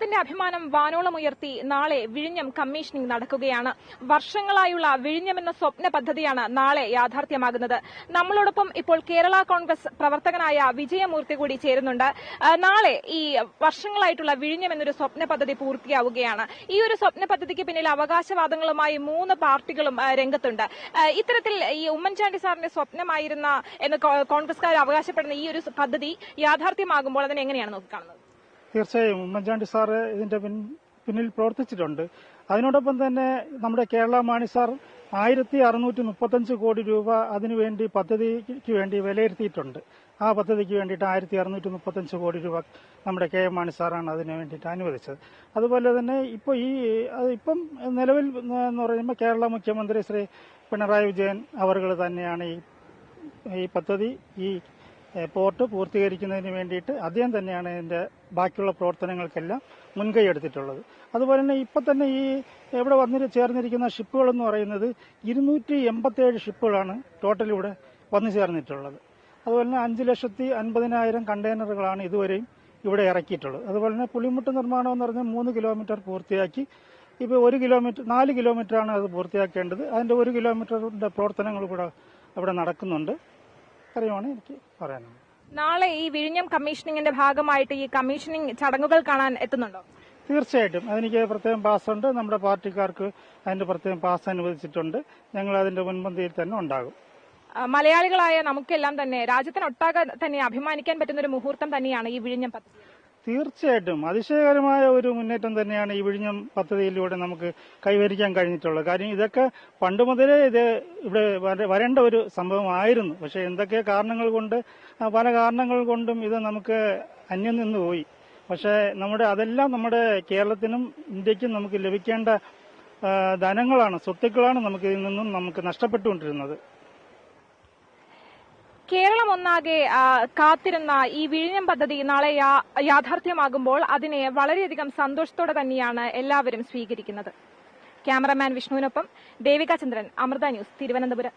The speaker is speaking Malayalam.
കേരളത്തിന്റെ അഭിമാനം വാനോളം ഉയർത്തി നാളെ വിഴിഞ്ഞം കമ്മീഷനിംഗ് നടക്കുകയാണ്. വർഷങ്ങളായുള്ള വിഴിഞ്ഞം എന്ന സ്വപ്ന പദ്ധതിയാണ് നാളെ യാഥാർത്ഥ്യമാകുന്നത്. നമ്മളോടൊപ്പം ഇപ്പോൾ കേരള കോൺഗ്രസ് പ്രവർത്തകനായ വിജയമൂർത്തി കൂടി ചേരുന്നുണ്ട്. നാളെ ഈ വർഷങ്ങളായിട്ടുള്ള വിഴിഞ്ഞം എന്നൊരു സ്വപ്ന പദ്ധതി പൂർത്തിയാവുകയാണ്. ഈ ഒരു സ്വപ്ന പദ്ധതിക്ക് പിന്നിൽ അവകാശവാദങ്ങളുമായി മൂന്ന് പാർട്ടികളും രംഗത്തുണ്ട്. ഇത്തരത്തിൽ ഈ ഉമ്മൻചാണ്ടി സാറിന്റെ സ്വപ്നമായിരുന്ന എന്ന് കോൺഗ്രസ്കാർ അവകാശപ്പെടുന്ന ഈ ഒരു പദ്ധതി യാഥാർത്ഥ്യമാകുമ്പോൾ അതിനെ എങ്ങനെയാണ് നോക്കിക്കാണുന്നത്? തീർച്ചയായും ഉമ്മൻചാണ്ടി സാറ് ഇതിന്റെ പിന്നിൽ പ്രവർത്തിച്ചിട്ടുണ്ട്. അതിനോടൊപ്പം തന്നെ നമ്മുടെ കേരള മാണി സാർ ആയിരത്തി അറുന്നൂറ്റി മുപ്പത്തഞ്ച് കോടി രൂപ അതിനുവേണ്ടി പദ്ധതിക്ക് വേണ്ടി വിലയിരുത്തിയിട്ടുണ്ട്. ആ പദ്ധതിക്ക് വേണ്ടിയിട്ട് ആയിരത്തി അറുന്നൂറ്റി മുപ്പത്തഞ്ച് കോടി രൂപ നമ്മുടെ കെ എം മാണി സാറാണ് അതിന് വേണ്ടിയിട്ട് അനുവദിച്ചത്. അതുപോലെ തന്നെ ഇപ്പോൾ ഈ ഇപ്പം നിലവിൽ എന്ന് പറയുമ്പോൾ കേരള മുഖ്യമന്ത്രി ശ്രീ പിണറായി വിജയൻ അവർ തന്നെയാണ് ഈ ഈ പദ്ധതി ഈ പോർട്ട് പൂർത്തീകരിക്കുന്നതിന് വേണ്ടിയിട്ട് അദ്ദേഹം തന്നെയാണ് ഇതിന്റെ ബാക്കിയുള്ള പ്രവർത്തനങ്ങൾക്കെല്ലാം മുൻകൈ എടുത്തിട്ടുള്ളത്. അതുപോലെ തന്നെ ഇപ്പം തന്നെ ഈ എവിടെ വന്നിട്ട് ചേർന്നിരിക്കുന്ന ഷിപ്പുകൾ എന്ന് പറയുന്നത് ഇരുന്നൂറ്റി എൺപത്തേഴ് ഷിപ്പുകളാണ് ടോട്ടൽ ഇവിടെ വന്നു ചേർന്നിട്ടുള്ളത്. അതുപോലെ തന്നെ അഞ്ച് ലക്ഷത്തി അൻപതിനായിരം കണ്ടെയ്നറുകളാണ് ഇതുവരെയും ഇവിടെ ഇറക്കിയിട്ടുള്ളത്. അതുപോലെ തന്നെ പുളിമുട്ട് നിർമ്മാണം എന്ന് പറഞ്ഞാൽ മൂന്ന് കിലോമീറ്റർ പൂർത്തിയാക്കി. ഇപ്പോൾ ഒരു കിലോമീറ്റർ നാല് കിലോമീറ്ററാണ് അത് പൂർത്തിയാക്കേണ്ടത്. അതിന്റെ ഒരു കിലോമീറ്ററിന്റെ പ്രവർത്തനങ്ങൾ കൂടെ അവിടെ നടക്കുന്നുണ്ട്. കാര്യമാണ് എനിക്ക് പറയാനുള്ളത്. നാളെ ഈ വിഴിഞ്ഞം കമ്മീഷനിങ്ങിന്റെ ഭാഗമായിട്ട് ഈ കമ്മീഷനിങ് ചടങ്ങുകൾ കാണാൻ എത്തുന്നുണ്ടോ? തീർച്ചയായിട്ടും. അതെനിക്ക് പ്രത്യേകം പാസ്സുണ്ട് നമ്മുടെ പാർട്ടിക്കാർക്ക് അതിന്റെ പ്രത്യേകം പാസ് അനുവദിച്ചിട്ടുണ്ട്. ഞങ്ങൾ അതിന്റെ മുൻപന്തിയിൽ തന്നെ ഉണ്ടാകും. മലയാളികളായ നമുക്കെല്ലാം തന്നെ രാജ്യത്തിനൊട്ടാകെ തന്നെ അഭിമാനിക്കാൻ പറ്റുന്ന ഒരു മുഹൂർത്തം തന്നെയാണ് ഈ വിഴിഞ്ഞം പദ്ധതി. തീർച്ചയായിട്ടും അതിശയകരമായ ഒരു മുന്നേറ്റം തന്നെയാണ് ഈ വിഴിഞ്ഞം പദ്ധതിയിലൂടെ നമുക്ക് കൈവരിക്കാൻ കഴിഞ്ഞിട്ടുള്ളത്. കാര്യം ഇതൊക്കെ പണ്ട് മുതലേ ഇത് ഇവിടെ വര- വരേണ്ട ഒരു സംഭവമായിരുന്നു. പക്ഷേ എന്തൊക്കെ കാരണങ്ങൾ കൊണ്ട് പല കാരണങ്ങൾ കൊണ്ടും ഇത് നമുക്ക് അന്യം നിന്ന് പോയി പക്ഷെ നമ്മുടെ അതെല്ലാം നമ്മുടെ കേരളത്തിനും ഇന്ത്യക്കും നമുക്ക് ലഭിക്കേണ്ട ധനങ്ങളാണ് സ്വത്തുക്കളാണ് നമുക്ക് ഇതിൽ നിന്നും നമുക്ക് നഷ്ടപ്പെട്ടുകൊണ്ടിരുന്നത്. കേരളം ഒന്നാകെ കാത്തിരുന്ന ഈ വിഴിഞ്ഞം പദ്ധതി നാളെ യാഥാർത്ഥ്യമാകുമ്പോൾ അതിനെ വളരെയധികം സന്തോഷത്തോടെ തന്നെയാണ് എല്ലാവരും സ്വീകരിക്കുന്നത്. ക്യാമറമാൻ വിഷ്ണുവിനൊപ്പം ദേവിക ചന്ദ്രൻ അമൃത ന്യൂസ് തിരുവനന്തപുരം.